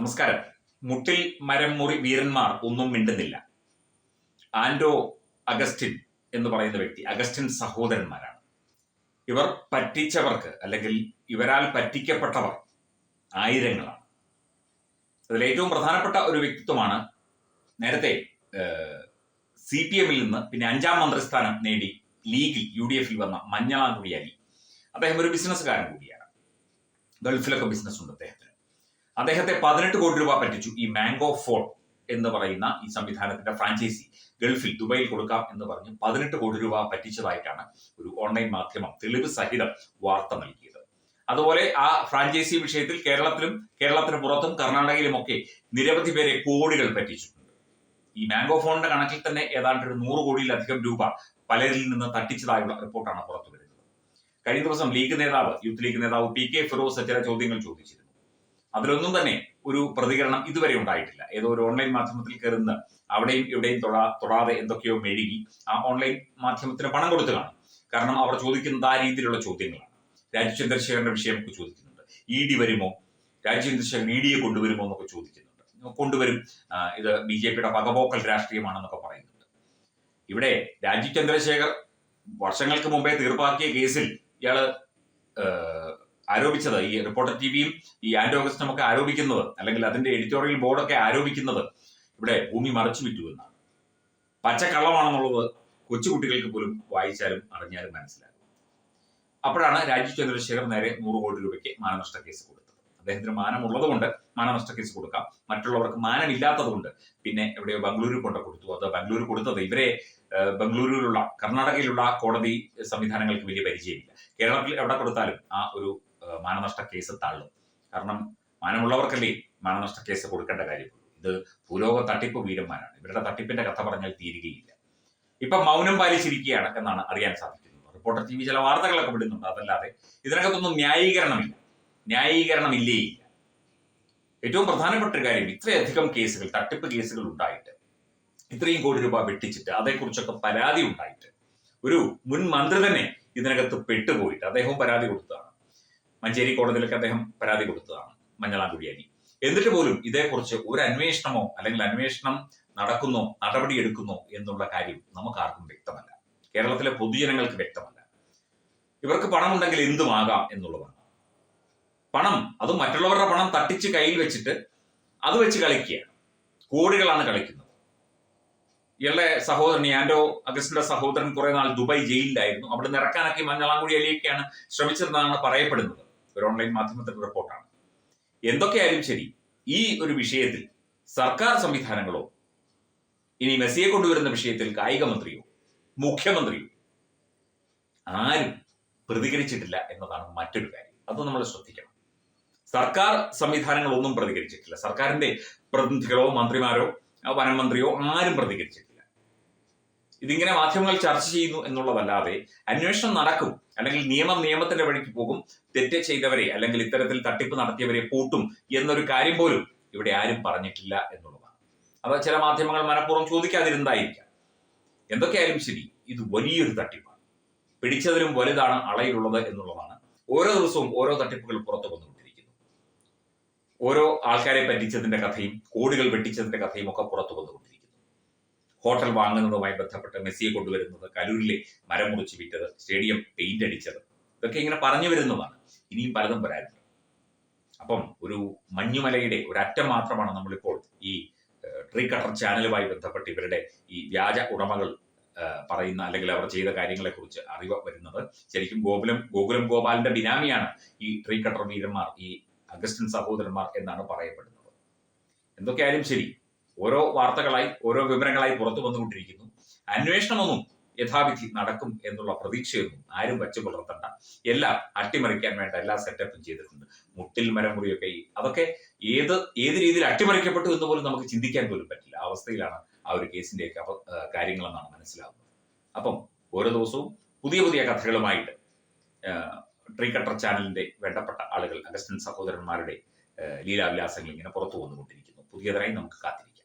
നമസ്കാരം. മുട്ടിൽ മരം മുറി വീരന്മാർ ഒന്നും മിണ്ടുന്നില്ല. ആൻഡോ അഗസ്റ്റിൻ എന്ന് പറയുന്ന വ്യക്തി അഗസ്റ്റിൻ സഹോദരന്മാരാണ്. ഇവർ പറ്റിച്ചവർക്ക് അല്ലെങ്കിൽ ഇവരാൽ പറ്റിക്കപ്പെട്ടവർ ആയിരങ്ങളാണ്. അതിൽ ഏറ്റവും പ്രധാനപ്പെട്ട ഒരു വ്യക്തിത്വമാണ് നേരത്തെ സി പി എമ്മിൽ നിന്ന് പിന്നെ അഞ്ചാം മന്ത്രിസ്ഥാനം നേടി ലീഗിൽ യു ഡി എഫിൽ വന്ന മഞ്ഞളാംകുടി അലി. അദ്ദേഹം ഒരു ബിസിനസ്സുകാരൻ കൂടിയാണ്. ഗൾഫിലൊക്കെ ബിസിനസ് ഉണ്ട് അദ്ദേഹത്തിന്. അദ്ദേഹത്തെ പതിനെട്ട് കോടി രൂപ പറ്റിച്ചു. ഈ മാംഗോ ഫോൺ എന്ന് പറയുന്ന ഈ സംവിധാനത്തിന്റെ ഫ്രാഞ്ചൈസി ഗൾഫിൽ ദുബൈയിൽ കൊടുക്കാം എന്ന് പറഞ്ഞ് പതിനെട്ട് കോടി രൂപ പറ്റിച്ചതായിട്ടാണ് ഒരു ഓൺലൈൻ മാധ്യമം തെളിവ് സഹിതം വാർത്ത നൽകിയത്. അതുപോലെ ആ ഫ്രാഞ്ചൈസി വിഷയത്തിൽ കേരളത്തിലും കേരളത്തിന് പുറത്തും കർണാടകയിലും ഒക്കെ നിരവധി പേരെ കോടികൾ പറ്റിച്ചിട്ടുണ്ട്. ഈ മാംഗോ ഫോണിന്റെ കണക്കിൽ തന്നെ ഏതാണ്ട് ഒരു നൂറ് കോടിയിലധികം രൂപ പലരിൽ നിന്ന് തട്ടിച്ചതായുള്ള റിപ്പോർട്ടാണ് പുറത്തു വരുന്നത് കഴിഞ്ഞ ദിവസം ലീഗ് നേതാവ് യൂത്ത് ലീഗ് നേതാവ് പി കെ ഫിറോസ് ചില ചോദ്യങ്ങൾ ചോദിച്ചിരുന്നു. അതിലൊന്നും തന്നെ ഒരു പ്രതികരണം ഇതുവരെ ഉണ്ടായിട്ടില്ല. ഏതോ ഒരു ഓൺലൈൻ മാധ്യമത്തിൽ കയറുന്ന അവിടെയും ഇവിടെയും തൊടാ തൊടാതെ എന്തൊക്കെയോ മെഴുകി ആ ഓൺലൈൻ മാധ്യമത്തിന് പണം കൊടുത്തു കാണും. കാരണം അവർ ചോദിക്കുന്നത് ആ രീതിയിലുള്ള ചോദ്യങ്ങളാണ്. രാജീവ് ചന്ദ്രശേഖരന്റെ വിഷയം ഒക്കെ ചോദിക്കുന്നുണ്ട്. ഇ ഡി വരുമോ? രാജീവ് ചന്ദ്രശേഖരൻ ഇ ഡിയെ കൊണ്ടുവരുമോ എന്നൊക്കെ ചോദിക്കുന്നുണ്ട്. കൊണ്ടുവരും. ഇത് ബി ജെ പിയുടെ പകപോക്കൽ രാഷ്ട്രീയമാണെന്നൊക്കെ പറയുന്നുണ്ട്. ഇവിടെ രാജീവ് ചന്ദ്രശേഖർ വർഷങ്ങൾക്ക് മുമ്പേ തീർപ്പാക്കിയ കേസിൽ ഇയാൾ ആരോപിച്ചത്? ഈ റിപ്പോർട്ടർ ടി വിയും ഈ ആൻഡ് ഓഗസ്റ്റും ഒക്കെ ആരോപിക്കുന്നത് അല്ലെങ്കിൽ അതിന്റെ എഡിറ്റോറിയൽ ബോർഡൊക്കെ ആരോപിക്കുന്നത് ഇവിടെ ഭൂമി മറച്ചു വിറ്റു എന്നാണ്. പച്ചക്കള്ളമാണെന്നുള്ളത് കൊച്ചുകുട്ടികൾക്ക് പോലും വായിച്ചാലും അറിഞ്ഞാലും മനസ്സിലാകും. അപ്പോഴാണ് രാജീവ് ചന്ദ്രശേഖർ നേരെ നൂറ് കോടി രൂപയ്ക്ക് മാനനഷ്ട കേസ് കൊടുത്തത്. അദ്ദേഹത്തിന് മാനമുള്ളതുകൊണ്ട് മാനനഷ്ട കേസ് കൊടുക്കാം. മറ്റുള്ളവർക്ക് മാനമില്ലാത്തത് കൊണ്ട് പിന്നെ എവിടെയോ ബംഗളൂരു കൊണ്ട് കൊടുത്തു. അത് ബംഗളൂരു കൊടുത്തത് ഇവരെ ബംഗളൂരുവിലുള്ള കർണാടകയിലുള്ള കോടതി സംവിധാനങ്ങൾക്ക് വലിയ പരിചയമില്ല. കേരളത്തിൽ എവിടെ കൊടുത്താലും ആ ഒരു മാനനഷ്ട കേസ് തള്ളും. കാരണം മാനമുള്ളവർക്കല്ലേ മാനനഷ്ട കേസ് കൊടുക്കേണ്ട കാര്യമുള്ളൂ. ഇത് ഭൂലോക തട്ടിപ്പ് വീരന്മാരാണ്. ഇവരുടെ തട്ടിപ്പിന്റെ കഥ പറഞ്ഞാൽ തീരുകയില്ല. ഇപ്പൊ മൗനം പാലിച്ചിരിക്കുകയാണ് എന്നാണ് അറിയാൻ സാധിക്കുന്നത്. റിപ്പോർട്ടർ ടി വി ചില വാർത്തകളൊക്കെ വിടുന്നുണ്ട്. അതല്ലാതെ ഇതിനകത്തൊന്നും ന്യായീകരണമില്ല. ന്യായീകരണമില്ലേ ഇല്ല ഏറ്റവും പ്രധാനപ്പെട്ട ഒരു കാര്യം ഇത്രയധികം കേസുകൾ തട്ടിപ്പ് കേസുകൾ ഉണ്ടായിട്ട് ഇത്രയും കോടി രൂപ വെട്ടിച്ചിട്ട് അതേക്കുറിച്ചൊക്കെ പരാതി ഉണ്ടായിട്ട് ഒരു മുൻ മന്ത്രി തന്നെ ഇതിനകത്ത് പെട്ടുപോയിട്ട് അദ്ദേഹവും പരാതി കൊടുത്തതാണ്. മഞ്ചേരി കോടതിയിലൊക്കെ അദ്ദേഹം പരാതി കൊടുത്തതാണ് മഞ്ഞളാംകുടിയാനി എന്നിട്ട് പോലും ഇതേക്കുറിച്ച് ഒരു അന്വേഷണമോ അല്ലെങ്കിൽ അന്വേഷണം നടക്കുന്നോ നടപടിയെടുക്കുന്നോ എന്നുള്ള കാര്യം നമുക്ക് ആർക്കും വ്യക്തമല്ല. കേരളത്തിലെ പൊതുജനങ്ങൾക്ക് വ്യക്തമല്ല. ഇവർക്ക് പണമുണ്ടെങ്കിൽ എന്തുമാകാം എന്നുള്ളതാണ്. പണം അത് മറ്റുള്ളവരുടെ പണം തട്ടിച്ച് കയ്യിൽ വെച്ചിട്ട് അത് വെച്ച് കളിക്കുകയാണ്. കോടികളാണ് കളിക്കുന്നത്. ഇയാളുടെ സഹോദരൻ ആൻഡോ അഗസ്റ്റിന്റെ സഹോദരൻ കുറെ നാൾ ദുബായ് ജയിലിലായിരുന്നു. അവിടെ നിറക്കാനൊക്കെ മഞ്ഞളാംകുടി അലിയൊക്കെയാണ് ശ്രമിച്ചതെന്നാണ് പറയപ്പെടുന്നത്. ഒരു ഓൺലൈൻ മാധ്യമത്തിന്റെ റിപ്പോർട്ടാണ്. എന്തൊക്കെയായാലും ശരി ഈ ഒരു വിഷയത്തിൽ സർക്കാർ സംവിധാനങ്ങളോ ഇനി മെസ്സിയെ കൊണ്ടുവരുന്ന വിഷയത്തിൽ കായിക മന്ത്രിയോ മുഖ്യമന്ത്രിയോ ആരും പ്രതികരിച്ചിട്ടില്ല എന്നതാണ് മറ്റൊരു കാര്യം. അത് നമ്മൾ ശ്രദ്ധിക്കണം. സർക്കാർ സംവിധാനങ്ങളൊന്നും പ്രതികരിച്ചിട്ടില്ല. സർക്കാരിന്റെ പ്രതിനിധികളോ മന്ത്രിമാരോ വനം മന്ത്രിയോ ആരും പ്രതികരിച്ചിട്ടില്ല. ഇതിങ്ങനെ മാധ്യമങ്ങൾ ചർച്ച ചെയ്യുന്നു എന്നുള്ളതല്ലാതെ അന്വേഷണം നടക്കും. അല്ലെങ്കിൽ നിയമം നിയമത്തിന്റെ വഴിക്ക് പോകും. തെറ്റ് ചെയ്തവരെ അല്ലെങ്കിൽ ഇത്തരത്തിൽ തട്ടിപ്പ് നടത്തിയവരെ പൂട്ടും എന്നൊരു കാര്യം പോലും ഇവിടെ ആരും പറഞ്ഞിട്ടില്ല എന്നുള്ളതാണ്. അത് ചില മാധ്യമങ്ങൾ മനഃപൂർവം ചോദിക്കാതിരുന്നതായിരിക്കാം എന്തൊക്കെയായാലും ശരി ഇത് വലിയൊരു തട്ടിപ്പാണ്. പിടിച്ചതിലും വലുതാണ് അളയിലുള്ളത് എന്നുള്ളതാണ് ഓരോ ദിവസവും ഓരോ തട്ടിപ്പുകൾ പുറത്തു വന്നുകൊണ്ടിരിക്കുന്നു. ഓരോ ആൾക്കാരെ പറ്റിച്ചതിന്റെ കഥയും കോടികൾ വെട്ടിച്ചതിന്റെ കഥയും ഒക്കെ പുറത്തു വന്നുകൊണ്ടിരിക്കുന്നു. ഹോട്ടൽ വാങ്ങുന്നതുമായി ബന്ധപ്പെട്ട് മെസ്സിയെ കൊണ്ടുവരുന്നത് കലൂരിലെ മരം മുറിച്ച് വിറ്റത് സ്റ്റേഡിയം പെയിന്റ് അടിച്ചത്. ഇതൊക്കെ ഇങ്ങനെ പറഞ്ഞു വരുന്നതാണ്. ഇനിയും പലതും വരാനുണ്ട് അപ്പം ഒരു മഞ്ഞുമലയുടെ ഒരറ്റം മാത്രമാണ് നമ്മളിപ്പോൾ ഈ ട്രീ കട്ടർ ചാനലുമായി ബന്ധപ്പെട്ട് ഇവരുടെ ഈ വ്യാജ ഉടമകൾ പറയുന്ന അല്ലെങ്കിൽ അവർ ചെയ്ത കാര്യങ്ങളെ കുറിച്ച് അറിവ് വരുന്നത് ശരിക്കും ഗോകുലം ഗോകുലം ഗോപാലിന്റെ ബിനാമിയാണ് ഈ ട്രീ കട്ടർ വീരന്മാർ ഈ അഗസ്റ്റിൻ സഹോദരന്മാർ എന്നാണ് പറയപ്പെടുന്നത്. എന്തൊക്കെയായാലും ശരി ഓരോ വാർത്തകളായി ഓരോ വിവരങ്ങളായി പുറത്തു വന്നുകൊണ്ടിരിക്കുന്നു. അന്വേഷണമൊന്നും യഥാവിധി നടക്കും എന്നുള്ള പ്രതീക്ഷയൊന്നും ആരും വച്ചു പുലർത്തണ്ട. എല്ലാം അട്ടിമറിക്കാൻ വേണ്ട എല്ലാ സെറ്റപ്പും ചെയ്തിട്ടുണ്ട്. മുട്ടിൽ മരം മുറിയൊക്കെ അതൊക്കെ ഏത് ഏത് രീതിയിൽ അട്ടിമറിക്കപ്പെട്ടു എന്ന് പോലും നമുക്ക് ചിന്തിക്കാൻ പോലും പറ്റില്ല. ആ അവസ്ഥയിലാണ് ആ ഒരു കേസിന്റെയൊക്കെ കാര്യങ്ങളെന്നാണ് മനസ്സിലാവുന്നത്. അപ്പം ഓരോ ദിവസവും പുതിയ പുതിയ കഥകളുമായിട്ട് ട്രീ കട്ടർ ചാനലിന്റെ വേണ്ടപ്പെട്ട ആളുകൾ അഗസ്റ്റിൻ സഹോദരന്മാരുടെ ലീലാവിലാസങ്ങൾ ഇങ്ങനെ പുറത്തു വന്നുകൊണ്ടിരിക്കുന്നു. പുതിയതായി നമുക്ക് കാത്തിരിക്കാം.